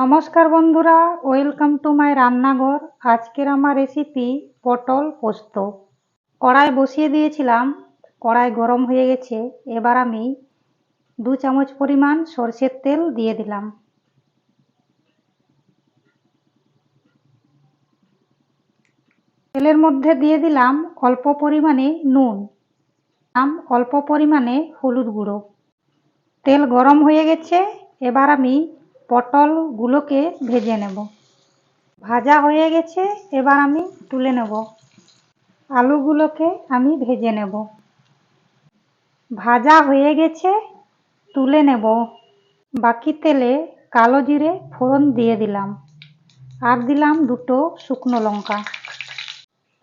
নমস্কার বন্ধুরা, welcome to my রান্নাঘর। আজকের আমার রেসিপি পটল পোস্ত। কড়াই বসিয়ে দিয়েছিলাম, কড়াই গরম হয়ে গেছে। এবার আমি দু চামচ পরিমাণ সর্ষের তেল দিয়ে দিলাম। তেলের মধ্যে দিয়ে দিলাম অল্প পরিমাণে নুন। অল্প পরিমাণে হলুদ গুঁড়ো। তেল গরম হয়ে গেছে, এবার আমি পটলগুলোকে ভেজে নেব। ভাজা হয়ে গেছে, এবার আমি তুলে নেব। আলুগুলোকে আমি ভেজে নেব। ভাজা হয়ে গেছে, তুলে নেব। বাকি তেলে কালো জিরে ফোড়ন দিয়ে দিলাম। আর দিলাম দুটো শুকনো লঙ্কা।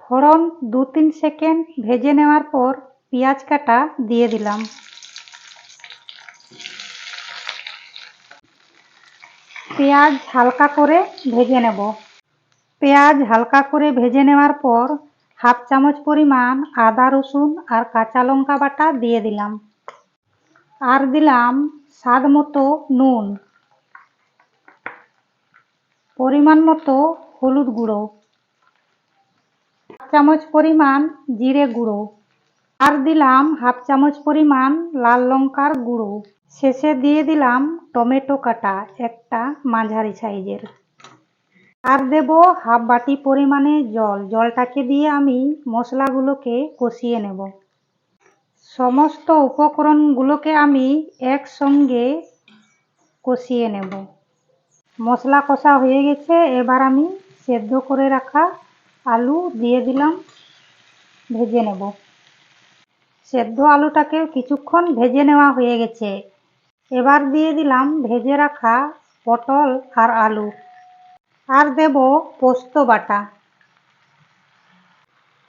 ফোড়ন দু তিন সেকেন্ড ভেজে নেওয়ার পর পেঁয়াজ কাটা দিয়ে দিলাম। পেঁয়াজ হালকা করে ভেজে নেব। পেঁয়াজ হালকা করে ভেজে নেওয়ার পর হাফ চামচ পরিমাণ আদা, রসুন আর কাঁচা লঙ্কা বাটা দিয়ে দিলাম। আর দিলাম স্বাদ মতো নুন। পরিমাণ মতো হলুদ গুঁড়ো। হাফ চামচ পরিমাণ জিরে গুঁড়ো। আর দিলাম হাফ চামচ পরিমাণ লাল লঙ্কার গুঁড়ো। শেষে দিয়ে দিলাম টমেটো কাটা একটা মাঝারি সাইজের। আর দেব হাফ বাটি পরিমাণে জল। জলটাকে দিয়ে আমি মশলাগুলোকে কষিয়ে নেব। সমস্ত উপকরণগুলোকে আমি একসঙ্গে কষিয়ে নেব। মশলা কষা হয়ে গেছে। এবার আমি সেদ্ধ করে রাখা আলু দিয়ে দিলাম, ভেজে নেব। সেদ্ধ আলুটাকেও কিছুক্ষণ ভেজে নেওয়া হয়ে গেছে। এবার দিয়ে দিলাম ভেজে রাখা পটল আর আলু। আর দেব পোস্ত বাটা।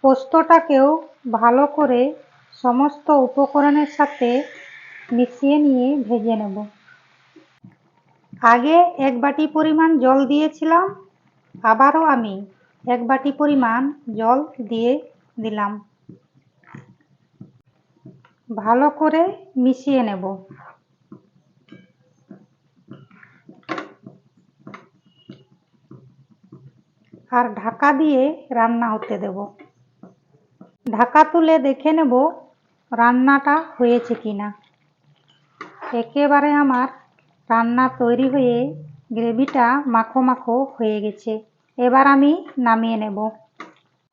পোস্তটাকেও ভালো করে সমস্ত উপকরণের সাথে মিশিয়ে নিয়ে ভেজে নেব। আগে এক বাটি পরিমাণ জল দিয়েছিলাম, আবারও আমি এক বাটি পরিমাণ জল দিয়ে দিলাম। ভালো করে মিশিয়ে নেব। আর ঢাকা দিয়ে রান্না হতে দেব। ঢাকা তুলে দেখে নেব রান্নাটা হয়েছে কিনা। একেবারে আমার রান্না তৈরি হয়ে গ্রেভিটা মাখো মাখো হয়ে গেছে। এবার আমি নামিয়ে নেব।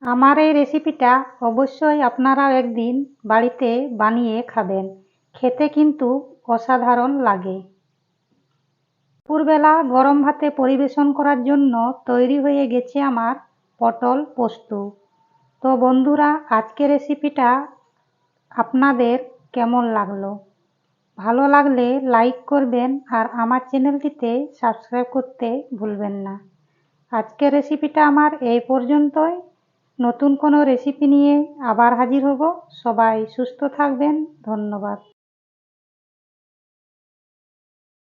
আমার এই রেসিপিটা অবশ্যই আপনারাও একদিন বাড়িতে বানিয়ে খাবেন। খেতে কিন্তু অসাধারণ লাগে। দুপুরবেলা গরম ভাতে পরিবেশন করার জন্য তৈরি হয়ে গেছে আমার পটল পোস্ত। তো বন্ধুরা, আজকের রেসিপিটা আপনাদের কেমন লাগল? ভালো লাগলে লাইক করবেন আর আমার চ্যানেলটিতে সাবস্ক্রাইব করতে ভুলবেন না। আজকের রেসিপিটা আমার এই পর্যন্তই। নতুন কোনো রেসিপি নিয়ে আবার হাজির হব। সবাই সুস্থ থাকবেন। ধন্যবাদ।